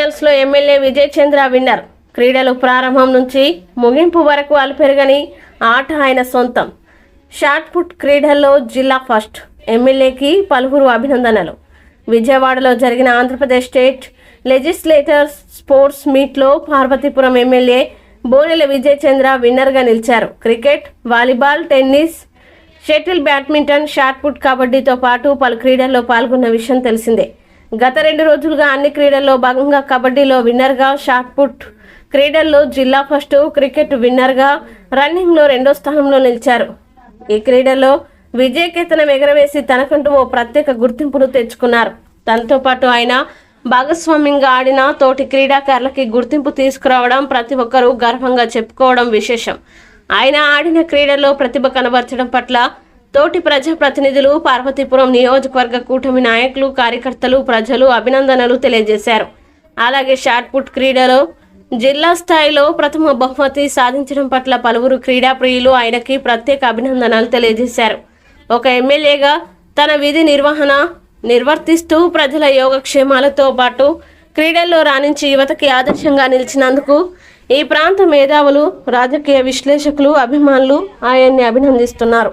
బాక్స్లో ఎమ్మెల్యే విజయ్ చంద్ర విన్నర్. క్రీడలు ప్రారంభం నుంచి ముగింపు వరకు అలుపెరగని ఆట ఆయన సొంతం. షాట్ పుట్ క్రీడల్లో జిల్లా ఫస్ట్. ఎమ్మెల్యేకి పలువురు అభినందనలు. విజయవాడలో జరిగిన ఆంధ్రప్రదేశ్ స్టేట్ లెజిస్లేటర్స్ స్పోర్ట్స్ మీట్లో పార్వతీపురం ఎమ్మెల్యే బోనెల విజయ్ చంద్ర విన్నర్గా నిలిచారు. Cricket volleyball tennis shuttle badminton shot put కబడ్డీతో పాటు పలు క్రీడల్లో పాల్గొన్న విషయం తెలిసిందే. గత రెండు రోజులుగా అన్ని క్రీడల్లో భాగంగా కబడ్డీలో విన్నర్గా షార్ట్ పుట్ క్రీడల్లో జిల్లా ఫస్ట్ క్రికెట్ విన్నర్గా రన్నింగ్లో రెండో స్థానంలో నిలిచారు. ఈ క్రీడల్లో విజయకేతనం ఎగరవేసి తనకంటూ ఓ ప్రత్యేక గుర్తింపును తెచ్చుకున్నారు. తనతో పాటు ఆయన భాగస్వామ్యంగా ఆడిన తోటి క్రీడాకారులకి గుర్తింపు తీసుకురావడం ప్రతి ఒక్కరూ గర్వంగా చెప్పుకోవడం విశేషం. ఆయన ఆడిన క్రీడల్లో ప్రతిభ కనబరచడం పట్ల తోటి ప్రజాప్రతినిధులు పార్వతీపురం నియోజకవర్గ కూటమి నాయకులు కార్యకర్తలు ప్రజలు అభినందనలు తెలియజేశారు. అలాగే షార్ట్పుట్ క్రీడలో జిల్లా స్థాయిలో ప్రథమ బహుమతి సాధించడం పట్ల పలువురు క్రీడా ప్రియులు ఆయనకి ప్రత్యేక అభినందనలు తెలియజేశారు. ఒక ఎమ్మెల్యేగా తన విధి నిర్వహణ నిర్వర్తిస్తూ ప్రజల యోగక్షేమాలతో పాటు క్రీడల్లో రాణించి యువతకి ఆదర్శంగా నిలిచినందుకు ఈ ప్రాంత మేధావులు రాజకీయ విశ్లేషకులు అభిమానులు ఆయన్ని అభినందిస్తున్నారు.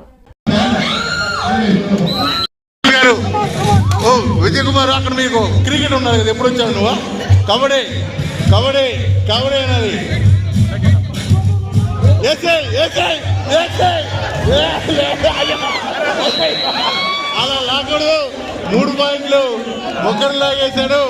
గారు. ఓ విజయ్ కుమార్ అక్కడ మీకు. క్రికెట్ ఉన్నది కదా ఎప్పుడు వచ్చావు నువ్వు? కబడ్డీ కబడ్డీ కబడ్డీ అన్నది. అలా లాకూడదు మూడు పాయింట్లు ఒకరు లాగేశాడు